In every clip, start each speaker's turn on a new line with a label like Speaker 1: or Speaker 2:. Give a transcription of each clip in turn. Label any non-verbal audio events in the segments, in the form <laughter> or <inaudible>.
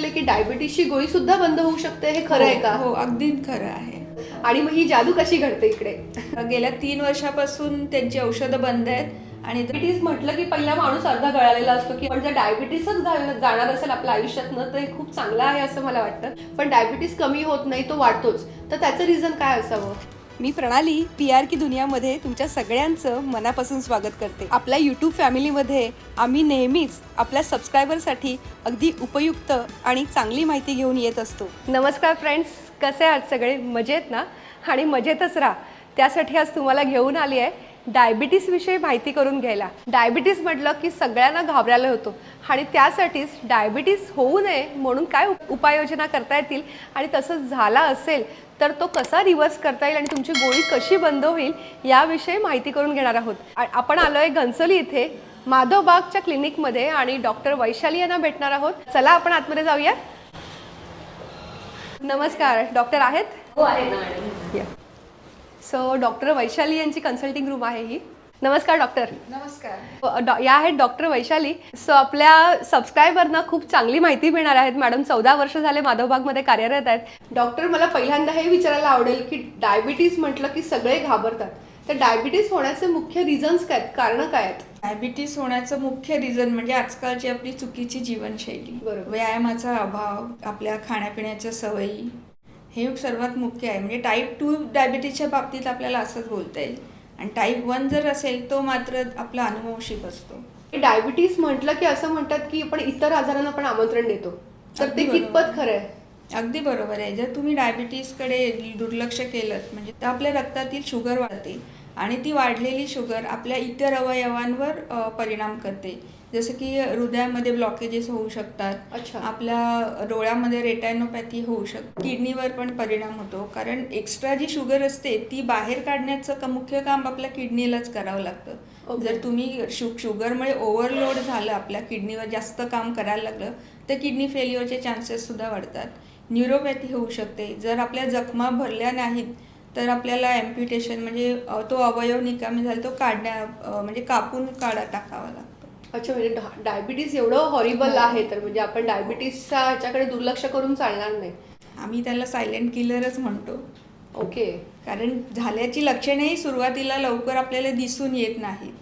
Speaker 1: ऐकलंय की डायबिटीसची गोळी सुद्धा बंद होऊ शकते हे खरं आहे का?
Speaker 2: हो अगदी खरं आहे.
Speaker 1: आणि मग ही जादू कशी घडते इकडे?
Speaker 2: गेल्या तीन वर्षापासून त्यांची औषधं बंद आहेत आणि
Speaker 1: डायबिटीस म्हटलं की पहिला माणूस अर्धा गळालेला असतो की पण जर डायबिटीसच जाणार असेल आपल्या आयुष्यातनं तर हे खूप चांगलं आहे असं मला वाटतं. पण डायबिटीस कमी होत नाही तो वाढतोच. तर त्याचं रिझन काय असावं?
Speaker 3: मी प्रणाली पी आर की दुनियामध्ये तुमच्या सगळ्यांचं मनापासून स्वागत करते. आपल्या यूट्यूब फॅमिलीमध्ये आम्ही नेहमीच आपल्या सबस्क्रायबरसाठी अगदी उपयुक्त आणि चांगली माहिती घेऊन येत असतो.
Speaker 1: नमस्कार फ्रेंड्स कसे आहात सगळे? मजेत ना? आणि मजेतच राहा. त्यासाठी आज तुम्हाला घेऊन आली आहे डायबिटीसविषयी माहिती करून घ्यायला. डायबिटीस म्हटलं की सगळ्यांना घाबरायला होतो. आणि त्यासाठीच डायबिटीस होऊ नये म्हणून काय उप- उपाययोजना करता येतील आणि तसं झाला असेल तर तो कसा रिव्हर्स करता येईल आणि तुमची गोळी कशी बंद होईल याविषयी माहिती करून घेणार आहोत. आपण आलोय घनसोली इथे. माधवबागच्या क्लिनिकमध्ये आणि डॉक्टर वैशाली यांना भेटणार आहोत. चला आपण आतमध्ये जाऊया. नमस्कार. डॉक्टर आहेत?
Speaker 4: हो आहे ना मॅडम
Speaker 1: या. सो डॉक्टर वैशाली यांची कन्सल्टिंग रूम आहे ही. नमस्कार डॉक्टर
Speaker 2: नमस्कार.
Speaker 1: डॉ- या आहेत डॉक्टर वैशाली. सो आपल्या सबस्क्रायबरना खूप चांगली माहिती मिळणार आहेत. मॅडम चौदा वर्ष झाले माधवबागमध्ये कार्यरत आहेत. डॉक्टर मला पहिल्यांदा हे विचारायला आवडेल की डायबिटीस म्हटलं की सगळे घाबरतात. तर डायबिटीस होण्याचे मुख्य रिझन्स काय आहेत? कारणं काय आहेत?
Speaker 2: डायबिटीस होण्याचं मुख्य रिझन म्हणजे आजकालची आपली चुकीची जीवनशैली.
Speaker 1: बरोबर.
Speaker 2: व्यायामाचा अभाव आपल्या खाण्यापिण्याच्या सवयी हे सर्वात मुख्य आहे. म्हणजे टाईप टू डायबिटीसच्या बाबतीत आपल्याला असंच बोलता येईल. आणि टाईप वन जर असेल तो मात्र आपला अनुवंशिक असतो.
Speaker 1: डायबिटीस म्हटलं की असं म्हणतात की आपण इतर आजारांना पण आमंत्रण देतो. तर ते. कितपत खरं आहे?
Speaker 2: अगदी बरोबर आहे. जर तुम्ही डायबिटीसकडे दुर्लक्ष केलं म्हणजे तर आपल्या रक्तातील शुगर वाढते आणि ती वाढलेली शुगर आपल्या इतर अवयवांवर परिणाम करते. जसं की हृदयामध्ये ब्लॉकेजेस होऊ शकतात.
Speaker 1: अच्छा.
Speaker 2: आपल्या डोळ्यामध्ये रेटॅनोपॅथी होऊ शकते किडनीवर पण परिणाम होतो. कारण एक्स्ट्रा जी शुगर असते ती बाहेर काढण्याचं क- मुख्य काम आपल्या किडनीलाच करावं लागतं. जर तुम्ही शु शुगरमुळे ओव्हरलोड झालं आपल्या किडनीवर जास्त काम करायला लागलं तर किडनी फेल्युअरचे चान्सेस सुद्धा वाढतात. न्यूरोपॅथी होऊ शकते. जर आपल्या जखमा भरल्या नाहीत तर आपल्याला ॲम्प्युटेशन म्हणजे तो अवयव निकामी झाला तो काढण्या म्हणजे कापून काढा टाकावा लागतो.
Speaker 1: अच्छा म्हणजे डा- डायबिटीस एवढं हॉरिबल आहे तर म्हणजे आपण डायबिटीसच्या ह्याच्याकडे दुर्लक्ष करून चालणार नाही.
Speaker 2: आम्ही त्याला सायलेंट किलरच म्हणतो.
Speaker 1: ओके.
Speaker 2: कारण झाल्याची लक्षणेही सुरुवातीला लवकर आपल्याला दिसून येत नाहीत.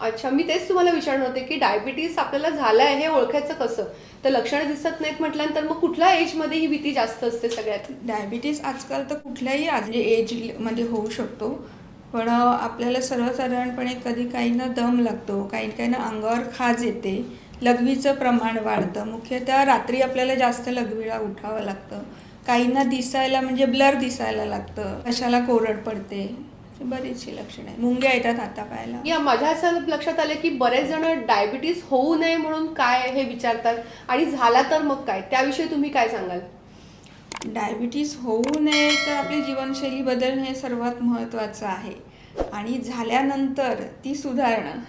Speaker 1: अच्छा मी तेच तुम्हाला विचारणार होते की डायबिटीस आपल्याला झालं आहे हे ओळखायचं कसं? तर लक्षणं दिसत नाहीत म्हटल्यानंतर मग कुठल्या एजमध्ये ही भीती जास्त असते सगळ्यात?
Speaker 2: डायबिटीस आजकाल तर कुठल्याही आज एजमध्ये होऊ शकतो. पण आपल्याला सर्वसाधारणपणे कधी काहींना दम लागतो काही काहींना अंगावर खाज येते लघवीचं प्रमाण वाढतं. मुख्यतः रात्री आपल्याला जास्त लघवीला उठावं लागतं. काहींना दिसायला म्हणजे ब्लर दिसायला लागतं. कशाला कोरड पडते? बरीचशी लक्षणं आहे मुंग्या येतात आता पाहायला.
Speaker 1: या माझ्या असं लक्षात आलं की बरेच जण डायबिटीस होऊ नये म्हणून काय हे विचारतात आणि झाला तर मग काय? त्याविषयी तुम्ही काय सांगाल?
Speaker 2: डायबिटीस होऊ नये तर आपली जीवनशैली बदलणे हे सर्वात महत्त्वाचं आहे. आणि झाल्यानंतर ती सुधारणं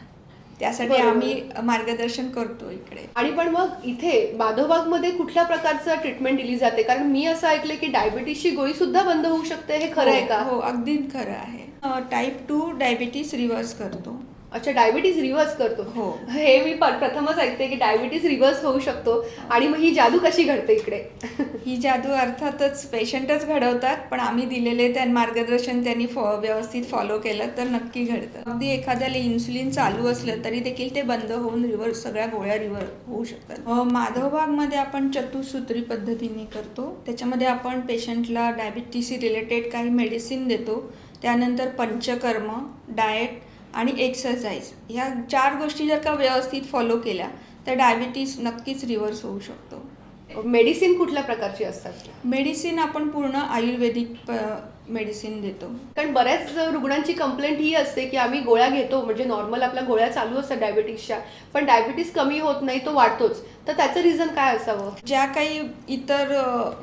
Speaker 2: त्यासाठी. आम्ही मार्गदर्शन करतो इकडे.
Speaker 1: आणि पण मग इथे माधवबागमध्ये कुठल्या प्रकारचं ट्रीटमेंट दिली जाते? कारण मी असं ऐकलं की डायबिटीसची गोळी सुद्धा बंद होऊ शकते. हे खरं आहे का?
Speaker 2: हो अगदी खरं आहे. टाईप टू डायबिटीस रिव्हर्स करतो.
Speaker 1: अच्छा डायबिटीस रिव्हर्स करतो.
Speaker 2: हो.
Speaker 1: हे मी प्रथमच ऐकते की डायबिटीस रिव्हर्स होऊ शकतो आणि मग ही जादू कशी घडते इकडे? <laughs>
Speaker 2: ही जादू अर्थातच पेशंटच घडवतात पण आम्ही दिलेले त्या मार्गदर्शन त्यांनी फॉ व्यवस्थित फॉलो केलं तर नक्की घडतं. अगदी एखाद्याला इन्सुलिन चालू असलं तरी देखील ते बंद होऊन रिव्हर्स सगळ्या गोळ्या रिव्हर होऊ शकतात. माधवबागमध्ये आपण चतुसूत्री पद्धतीने करतो. त्याच्यामध्ये आपण पेशंटला डायबिटीसी रिलेटेड काही मेडिसिन देतो. त्यानंतर पंचकर्म डाएट आणि एक्सरसाइज ह्या चार गोष्टी जर का व्यवस्थित फॉलो केल्या तर डायबिटीस नक्कीच रिव्हर्स होऊ शकतो.
Speaker 1: मेडिसिन कुठल्या प्रकारची असतात?
Speaker 2: मेडिसिन आपण पूर्ण आयुर्वेदिक मेडिसिन देतो.
Speaker 1: कारण बऱ्याच रुग्णांची कंप्लेंट ही असते की आम्ही गोळ्या घेतो म्हणजे नॉर्मल आपल्या गोळ्या चालू असतात डायबिटीसच्या पण डायबिटीस कमी होत नाही तो वाढतोच. तर त्याचं रिझन काय असावं?
Speaker 2: ज्या काही इतर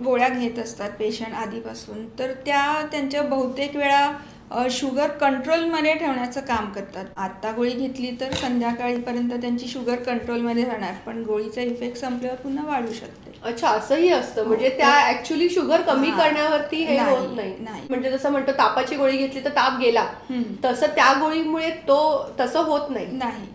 Speaker 2: गोळ्या घेत असतात पेशंट आधीपासून तर त्या त्यांच्या बहुतेक वेळा शुगर कंट्रोलमध्ये ठेवण्याचं काम करतात. आत्ता गोळी घेतली तर संध्याकाळीपर्यंत त्यांची शुगर कंट्रोलमध्ये राहणार पण गोळीचा इफेक्ट संपल्यावर पुन्हा वाढू शकते.
Speaker 1: अच्छा असंही असतं. म्हणजे त्या ऍक्च्युली शुगर कमी
Speaker 2: हा.
Speaker 1: करण्यावरती हे होत नाही. म्हणजे जसं म्हणतो तापाची गोळी घेतली तर ताप गेला. तसं त्या गोळीमुळे तो तसं होत नाही.
Speaker 2: नाही.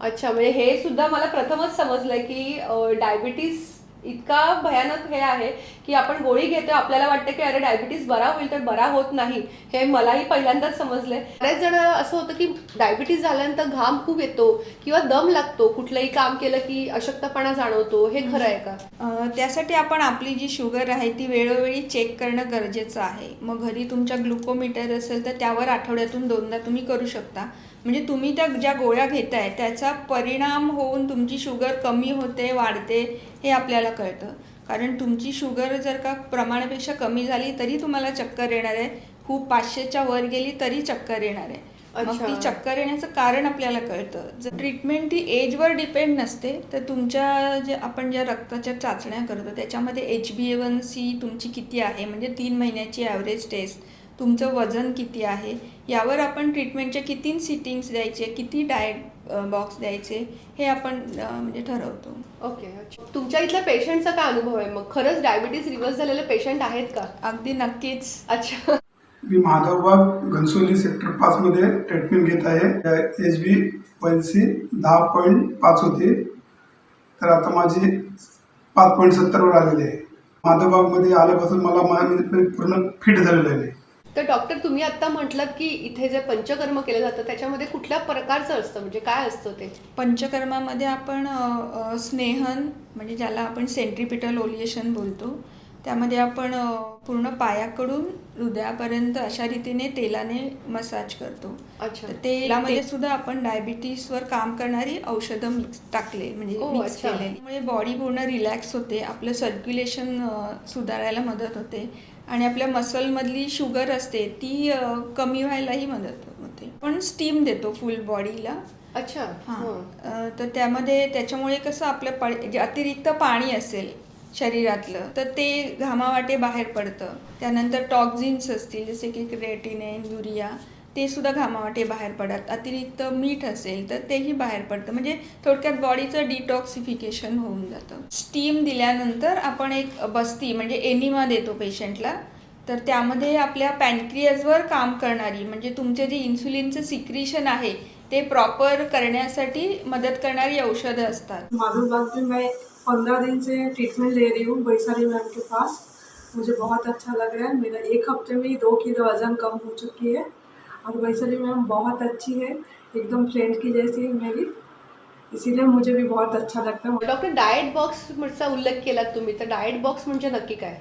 Speaker 1: अच्छा म्हणजे हे सुद्धा मला प्रथमच समजलंय की डायबिटीस इतका भयानक हे आहे की आपण गोळी घेतो आपल्याला वाटतं की अरे डायबिटीस बरा होईल तर बरा होत नाही. हे मलाही पहिल्यांदाच समजलंय. बऱ्याच जण असं होतं की डायबिटीस झाल्यानंतर घाम खूप येतो किंवा दम लागतो. कुठलंही काम केलं की अशक्तपणा जाणवतो. हे खरं आहे का?
Speaker 2: त्यासाठी आपण आपली जी शुगर आहे ती वेळोवेळी चेक करणं गरजेचं आहे. मग घरी तुमच्या ग्लुकोमीटर असेल तर त्यावर आठवड्यातून दोनदा तुम्ही करू शकता. म्हणजे तुम्ही त्या ज्या गोळ्या घेताय त्याचा परिणाम होऊन तुमची शुगर कमी होते वाढते हे आपल्याला कळतं. कारण तुमची शुगर जर का प्रमाणापेक्षा कमी झाली तरी तुम्हाला चक्कर येणार आहे. खूप पाचशेच्या वर गेली तरी चक्कर येणार आहे. मग. ती चक्कर येण्याचं कारण आपल्याला कळतं. जर ट्रीटमेंट ही एजवर डिपेंड नसते तर तुमच्या जे आपण ज्या रक्ताच्या चाचण्या करतो त्याच्यामध्ये H B A one C तुमची किती आहे? म्हणजे तीन महिन्याची ॲव्हरेज टेस्ट तुमचं वजन किती आहे? यावर आपण ट्रीटमेंटचे किती सिटिंग्स द्यायचे किती डाएट बॉक्स द्यायचे हे आपण म्हणजे ठरवतो.
Speaker 1: ओके अच्छा. तुमच्या इथल्या पेशंटचा काय अनुभव आहे? मग खरंच डायबिटीस रिव्हर्स झालेले पेशंट आहेत का?
Speaker 2: अगदी नक्कीच.
Speaker 1: अच्छा.
Speaker 4: मी माधवबाग घनसोली सेक्टर पाचमध्ये ट्रीटमेंट घेत आहे. एच बी वन सी दहा पॉईंट पाच होती. तर आता माझी पाच पॉईंट सत्तरवर आलेली आहे. माधवबागमध्ये आल्यापासून मला पूर्ण फिट झालेलं आहे
Speaker 1: तर डॉक्टर तुम्ही आता म्हटलं की इथे जे पंचकर्म केलं जातं त्याच्यामध्ये कुठल्या प्रकारचं असतं? म्हणजे काय असतं ते?
Speaker 2: पंचकर्मामध्ये आपण अ, अ, स्नेहन म्हणजे ज्याला आपण सेंट्रिपिटल ओलिएशन बोलतो त्यामध्ये आपण अ, पूर्ण पायाकडून हृदयापर्यंत अशा रीतीने तेलाने मसाज करतो.
Speaker 1: अच्छा.
Speaker 2: तर तेलामध्ये सुद्धा आपण डायबिटीसवर काम करणारी औषधं मिक्स टाकले म्हणजे
Speaker 1: ओ,
Speaker 2: मिक्स
Speaker 1: अच्छा.
Speaker 2: केलेली. त्यामुळे बॉडी पूर्ण रिलॅक्स होते आपलं सर्क्युलेशन सुधारायला मदत होते. आणि आपल्या मसलमधली शुगर असते ती कमी व्हायलाही मदत होते. पण स्टीम देतो फुल बॉडीला
Speaker 1: अच्छा
Speaker 2: हां.
Speaker 1: हं.
Speaker 2: तर त्यामध्ये त्याच्यामुळे कसं आपलं प जे अतिरिक्त पाणी असेल शरीरातलं तर ते घामावाटे बाहेर पडतं. त्यानंतर टॉक्झिन्स असतील जसे की क्रेटिनेन युरिया ते सुद्धा घामावाटे बाहेर पडतात. अतिरिक्त मीठ असेल तर तेही बाहेर पडतं. म्हणजे थोडक्यात बॉडीचं डिटॉक्सिफिकेशन होऊन जातं. स्टीम दिल्यानंतर आपण एक बस्ती म्हणजे एनिमा देतो पेशंटला तर त्यामध्ये आपल्या पॅनक्रियाजवर काम करणारी म्हणजे तुमचे जे इन्सुलिनचं सिक्रिशन आहे ते प्रॉपर करण्यासाठी मदत करणारी औषधं असतात.
Speaker 5: माधुबाग में मैं पंद्रह दिन से ट्रीटमेंट ले रही हूँ बैसारी मैम के पास. मुझे बहुत अच्छा लग रहा है. मेरा एक हफ्ते में ही दो किलो वज़न कम हो चुकी है. और बैसारी मैम बहुत अच्छी है एकदम फ्रेंड की जैसी है मेरी। इसीलिए मुझे भी बहुत अच्छा लगता है।
Speaker 1: डॉक्टर डाएट बॉक्सचा उल्लेख केला तुम्ही तर डाएट बॉक्स म्हणजे नक्की काय?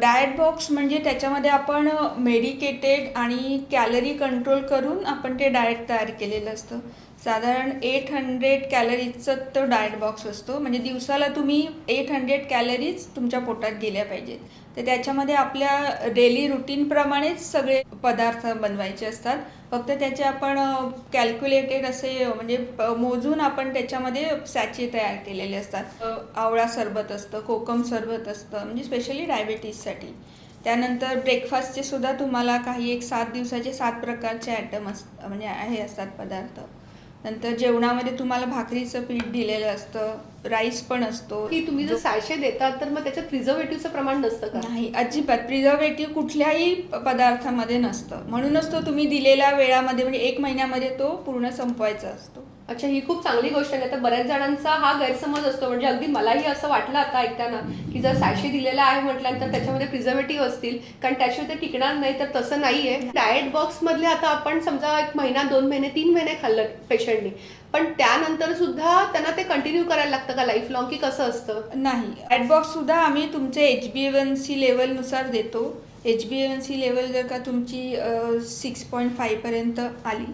Speaker 2: डाएट बॉक्स म्हणजे त्याच्यामध्ये आपण मेडिकेटेड आणि कॅलरी कंट्रोल करून आपण ते डाएट तयार केलेलं असतं. साधारण एट हंड्रेड कॅलरीजचं तो डाएट बॉक्स असतो. म्हणजे दिवसाला तुम्ही एट हंड्रेड कॅलरीज तुमच्या पोटात गेल्या पाहिजेत. तर त्याच्यामध्ये आपल्या डेली रुटीनप्रमाणेच सगळे पदार्थ बनवायचे असतात. फक्त त्याचे आपण कॅल्क्युलेटेड असे म्हणजे मोजून आपण त्याच्यामध्ये सॅचे तयार केलेले असतात. आवळा सरबत असतं कोकम सरबत असतं म्हणजे स्पेशली डायबिटीजसाठी त्यानंतर ब्रेकफास्टचे सुद्धा तुम्हाला काही एक सात दिवसाचे सात प्रकारचे आयटम अस म्हणजे हे असतात पदार्थ. नंतर जेवणामध्ये तुम्हाला भाकरीचं पीठ दिलेलं असतं राईस पण असतो.
Speaker 1: की तुम्ही जर सॅशे देतात तर मग त्याच्यात प्रिझर्वेटिव्हचं प्रमाण नसतं का?
Speaker 2: नाही अजिबात. प्रिझर्वेटिव्ह कुठल्याही पदार्थामध्ये नसतं. म्हणूनच तो तुम्ही दिलेल्या वेळामध्ये म्हणजे एक महिन्यामध्ये तो पूर्ण संपवायचा असतो.
Speaker 1: अच्छा ही खूप चांगली गोष्ट आहे तर बऱ्याच जणांचा हा गैरसमज असतो. म्हणजे अगदी मलाही असं वाटलं आता ऐकताना की जर सॅशे दिलेला आहे म्हटल्यानंतर त्याच्यामध्ये प्रिझर्वेटिव्ह असतील कारण त्याशिवाय ते टिकणार नाही तर तसं नाहीये. डाएट बॉक्स मधले आता आपण समजा एक महिना दोन महिने तीन महिने खाल्लं पेशंटनी पण त्यानंतर सुद्धा त्यांना ते कंटिन्यू करायला लागतं का लाईफ लॉंग की कसं असतं?
Speaker 2: नाही. ॲडबॉक्स सुद्धा आम्ही तुमचे एच बी एन सी लेवलनुसार देतो. H B N C level जर का तुमची सिक्स पॉईंट फाईव्हपर्यंत आली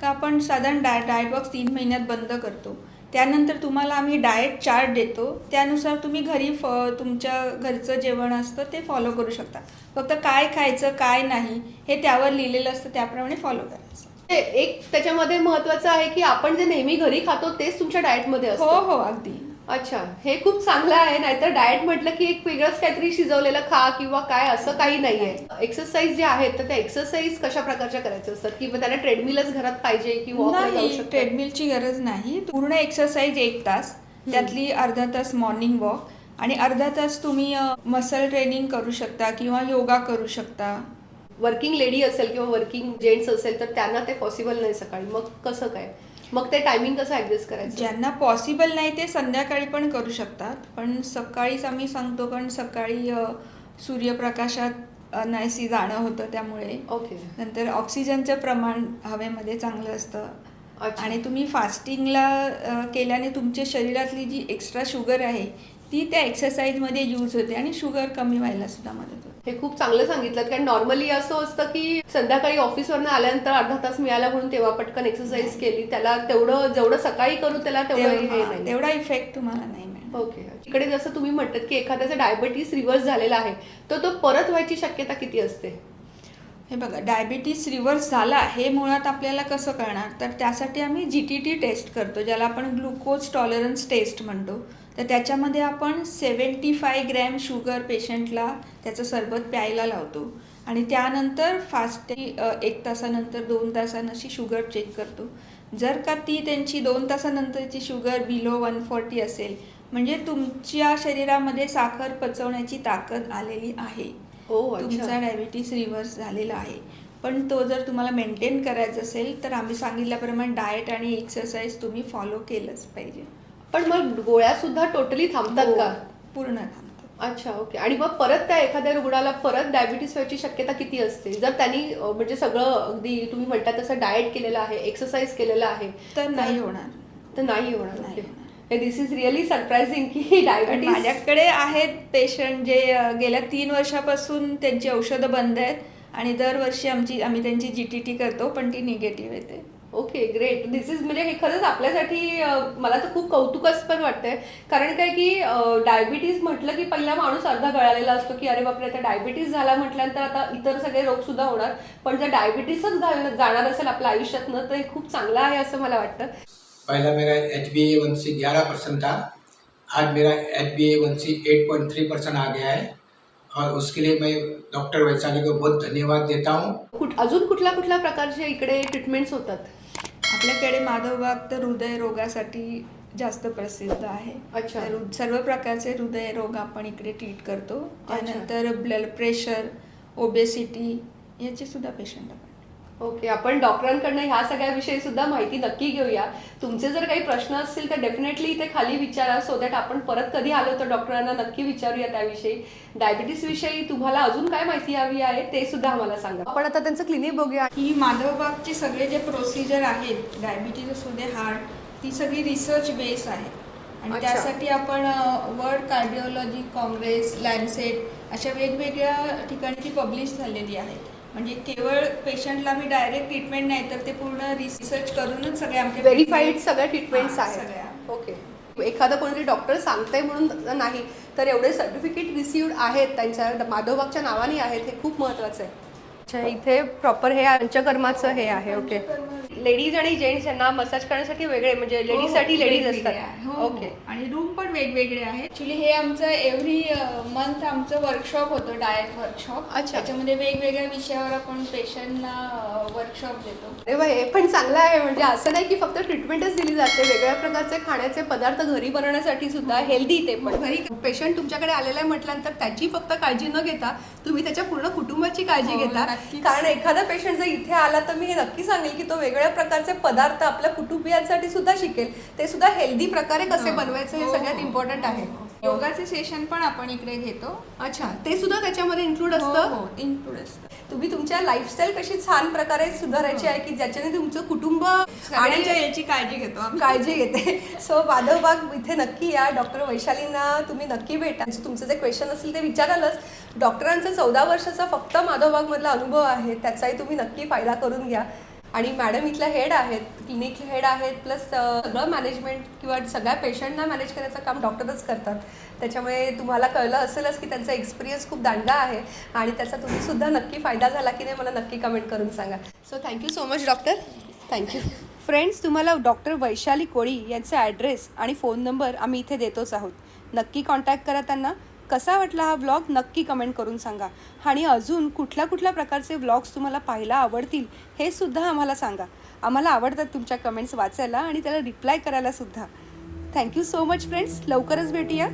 Speaker 2: का आपण साधारण डाय डाएट बॉक्स तीन महिन्यात बंद करतो. त्यानंतर तुम्हाला आम्ही डाएट चार्ट देतो. त्यानुसार तुम्ही घरी फ तुमच्या घरचं जेवण असतं ते फॉलो करू शकता. फक्त काय खायचं काय नाही हे त्यावर लिहिलेलं असतं त्याप्रमाणे फॉलो करायचं.
Speaker 1: ते एक त्याच्यामध्ये महत्वाचं आहे की आपण जे नेहमी घरी खातो तेच तुमच्या डाएटमध्ये
Speaker 2: हो हो अगदी.
Speaker 1: अच्छा हे खूप चांगलं आहे नाहीतर डाएट म्हटलं की एक वेगळंच काहीतरी शिजवलेलं खा किंवा काय असं काही नाहीये. एक्सरसाइज जे आहेत तर त्या एक्सरसाइज कशा प्रकारच्या करायच्या असतात? किंवा त्याला ट्रेडमिलच घरात पाहिजे की वॉक जाऊ
Speaker 2: नाही
Speaker 1: शकतो?
Speaker 2: ट्रेडमिलची गरज नाही. पूर्ण एक्सरसाइज एक तास त्यातली अर्धा तास मॉर्निंग वॉक आणि अर्धा तास तुम्ही मसल ट्रेनिंग करू शकता किंवा योगा करू शकता.
Speaker 1: वर्किंग लेडी असेल किंवा वर्किंग जेंट्स असेल तर त्यांना ते पॉसिबल नाही सकाळी. मग कसं काय? मग ते टायमिंग कसं ॲडजस्ट करायचं?
Speaker 2: ज्यांना पॉसिबल नाही ते संध्याकाळी पण करू शकतात. पण सकाळीच आम्ही सांगतो कारण सकाळी सूर्यप्रकाशात अनायसी जाणं होतं त्यामुळे.
Speaker 1: ओके.
Speaker 2: नंतर ऑक्सिजनचं प्रमाण हवेमध्ये चांगलं असतं. आणि तुम्ही फास्टिंगला केल्याने तुमच्या शरीरातली जी एक्स्ट्रा शुगर आहे ती त्या एक्सरसाइजमध्ये यूज होते आणि शुगर कमी व्हायला सुद्धा मदत होते.
Speaker 1: हे खूप चांगलं सांगितलं कारण नॉर्मली असं असतं की संध्याकाळी ऑफिसवरनं आल्यानंतर अर्धा तास मिळाला म्हणून तेव्हा पटकन एक्सरसाइज केली. त्याला तेवढं जेवढं सकाळी करू त्याला तेवढं
Speaker 2: तेवढा इफेक्ट तुम्हाला नाही
Speaker 1: ओके इकडे जसं तुम्ही म्हणतात की एखाद्याचा डायबिटीस रिव्हर्स झालेला आहे तर तो परत व्हायची शक्यता किती असते?
Speaker 2: हे बघा डायबिटीस रिव्हर्स झाला हे मुळात आपल्याला कसं कळणार? तर त्यासाठी आम्ही जी टी टी टेस्ट करतो ज्याला आपण ग्लुकोज टॉलरन्स टेस्ट म्हणतो. तर त्याच्यामध्ये आपण सेवन्टी फाय ग्रॅम शुगर पेशंटला त्याचं सरबत प्यायला लावतो. आणि त्यानंतर फास्ट एक तासानंतर दोन तासानं अशी शुगर चेक करतो. जर का ती त्यांची दोन तासानंतरची शुगर बिलो वन फॉर्टी असेल म्हणजे तुमच्या शरीरामध्ये साखर पचवण्याची ताकद आलेली आहे.
Speaker 1: अच्छा.
Speaker 2: तुमचा डायबिटीस रिव्हर्स झालेला आहे. पण तो जर तुम्हाला मेंटेन करायचा असेल तर आम्ही सांगितल्याप्रमाणे डाएट आणि एक्सरसाइज तुम्ही फॉलो केलंच पाहिजे.
Speaker 1: पण मग गोळ्या सुद्धा टोटली थांबतात
Speaker 2: हो,
Speaker 1: का?
Speaker 2: पूर्ण थांबतात.
Speaker 1: अच्छा ओके आणि मग परत त्या एखाद्या रुग्णाला परत डायबिटीस व्हायची शक्यता किती असते? जर त्यांनी म्हणजे सगळं अगदी तुम्ही म्हणता तसं डाएट केलेलं आहे एक्सरसाइज केलेलं आहे
Speaker 2: तर नाही होणार.
Speaker 1: तर नाही होणार
Speaker 2: नाही
Speaker 1: दिस इज रिअली सरप्राइझिंग की <laughs> डायबिटीस
Speaker 2: माझ्याकडे आहेत पेशंट जे गेल्या तीन वर्षापासून त्यांची औषधं बंद आहेत आणि दरवर्षी आमची आम्ही त्यांची जी टी टी करतो पण ती निगेटिव्ह येते.
Speaker 1: ओके ग्रेट दिस इज म्हणजे हे खरंच आपल्यासाठी मला तर खूप कौतुकास्पद वाटतंय. कारण काय की डायबिटीज म्हटलं की पहिला माणूस अर्धा गळालेला असतो की अरे बापरे आता डायबिटीज झाला म्हटल्यानंतर आता इतर सगळे रोग सुद्धा होणार. पण जर डायबिटीसच जाणार असेल आपल्या आयुष्यातनं तर हे खूप चांगलं आहे असं मला वाटतं.
Speaker 6: पहला मेरा H B A one C ग्यारह परसेंट था. आज मेरा H B A one C eight point three percent आ गया है. और उसके लिए मैं डॉक्टर वैशाली को बहुत धन्यवाद देता हूँ।
Speaker 1: कुठ अजून कुठल्या कुठल्या प्रकारचे इकडे ट्रीटमेंट्स होतात?
Speaker 2: आपल्याकडे माधवबाग तर हृदय रोगासाठी जास्त प्रसिद्ध आहे.
Speaker 1: अच्छा.
Speaker 2: तर सर्व प्रकारचे हृदय रोग आपण इकडे ट्रीट करतो. त्यानंतर ब्लड प्रेशर ओबेसिटी याचे सुद्धा पेशंट आपण
Speaker 1: ओके आपण डॉक्टरांकडनं ह्या सगळ्याविषयी सुद्धा माहिती नक्की घेऊया. तुमचे जर काही प्रश्न असतील तर डेफिनेटली इथे खाली विचारा सो दॅट आपण परत कधी आलो तर डॉक्टरांना नक्की विचारूया त्याविषयी. डायबिटीस विषयी तुम्हाला अजून काय माहिती हवी आहे ते सुद्धा आम्हाला सांगा. आपण आता त्यांचं क्लिनिक बघूया.
Speaker 2: ही माधवबागचे सगळे जे प्रोसिजर आहेत डायबिटीज असू दे हार्ट ती सगळी रिसर्च बेस आहे. आणि. त्यासाठी आपण वर्ल्ड कार्डिओलॉजी काँग्रेस लॅन्सेट अशा वेगवेगळ्या ठिकाणी ती पब्लिश झालेली आहेत. म्हणजे केवळ पेशंटला मी डायरेक्ट ट्रीटमेंट नाही तर ते पूर्ण रिसर्च करूनच सगळे आमचे
Speaker 1: व्हेरीफाईड सगळ्या ट्रीटमेंट्स आहेत.
Speaker 2: सगळ्या.
Speaker 1: ओके एखादं कोणतरी डॉक्टर सांगतंय म्हणून नाही तर एवढे सर्टिफिकेट रिसिव्ड आहेत त्यांच्या माधवबागच्या नावाने आहेत हे खूप महत्वाचं आहे. अच्छा इथे प्रॉपर हे पंचकर्माचं हे आहे ओके लेडीज आणि जेंट्स यांना मसाज करण्यासाठी वेगळे म्हणजे लेडीजसाठी लेडीज
Speaker 2: वेगवेगळे आहे.
Speaker 1: असतात.
Speaker 2: हो,
Speaker 1: ओके
Speaker 2: हो. आणि रूम पण वेगवेगळे आहेत. ऍक्च्युली हे आमचं एव्हरी मंथ आमचं वर्कशॉप होतं डाएट वर्कशॉप
Speaker 1: अच्छा.
Speaker 2: त्याच्यामध्ये वेगवेगळ्या विषयावर आपण पेशंटना वर्कशॉप देतो.
Speaker 1: अरे वा हे पण चांगलं आहे. म्हणजे असं नाही की फक्त ट्रीटमेंटच दिली जाते वेगळ्या प्रकारचे खाण्याचे पदार्थ घरी बनवण्यासाठी सुद्धा हेल्दी ते पण. घरी पेशंट तुमच्याकडे आलेला आहे म्हटल्यानंतर त्याची फक्त काळजी न घेता तुम्ही त्याच्या पूर्ण कुटुंबाची काळजी
Speaker 2: हो,
Speaker 1: घेता.
Speaker 2: नक्कीच.
Speaker 1: कारण एखादा पेशंट जर इथे आला तर मी हे नक्की सांगेल की तो वेगळ्या प्रकारचे पदार्थ आपल्या कुटुंबियांसाठी सुद्धा शिकेल. ते सुद्धा हेल्दी प्रकारे कसे बनवायचे हे
Speaker 2: हो,
Speaker 1: सगळ्यात
Speaker 2: हो.
Speaker 1: इम्पॉर्टंट आहे.
Speaker 2: योगाचे सेशन पण आपण इकडे घेतो.
Speaker 1: अच्छा. ते सुद्धा त्याच्यामध्ये इन्क्लूड असतं?
Speaker 2: इन्क्लूड असतं.
Speaker 1: तुम्ही तुमच्या लाईफस्टाईल कशी छान प्रकारे सुधारायची आहे की ज्याच्याने तुमचं कुटुंब
Speaker 2: सगळ्यांच्या याची काळजी घेतो
Speaker 1: काळजी घेते? सो माधवबाग इथे नक्की या. डॉक्टर वैशालींना तुम्ही नक्की भेटा. तुमचं जे क्वेश्चन असेल ते विचारालच. डॉक्टरांचा चौदा वर्षाचा फक्त माधवबागमधला अनुभव आहे. त्याचाही तुम्ही नक्की फायदा करून घ्या. आणि मॅडम इथल्या हेड आहेत क्लिनिक हेड आहेत प्लस सगळं मॅनेजमेंट किंवा सगळ्या पेशंटना मॅनेज करण्याचं काम डॉक्टरच करतात. त्याच्यामुळे तुम्हाला कळलं असेलच की त्यांचा एक्सपिरियन्स खूप दांडगा आहे आणि त्याचा तुम्हीसुद्धा नक्की फायदा झाला की नाही मला नक्की कमेंट करून सांगा. So thank you so much doctor thank you
Speaker 3: friends तुम्हाला डॉक्टर वैशाली कोळी यांचा ॲड्रेस आणि फोन नंबर आम्ही इथे देतोच आहोत. नक्की कॉन्टॅक्ट करा त्यांना. कसा वाटला हा व्लॉग नक्की कमेंट करून सांगा. आणि अजून कुठल्या कुठल्या प्रकारचे व्लॉग्स तुम्हाला पाहायला आवडतील हे सुद्धा आम्हाला सांगा. आम्हाला आवडतात तुमच्या कमेंट्स वाचायला आणि त्याला रिप्लाय करायला सुद्धा. थँक्यू सो मच फ्रेंड्स लवकरच भेटूया.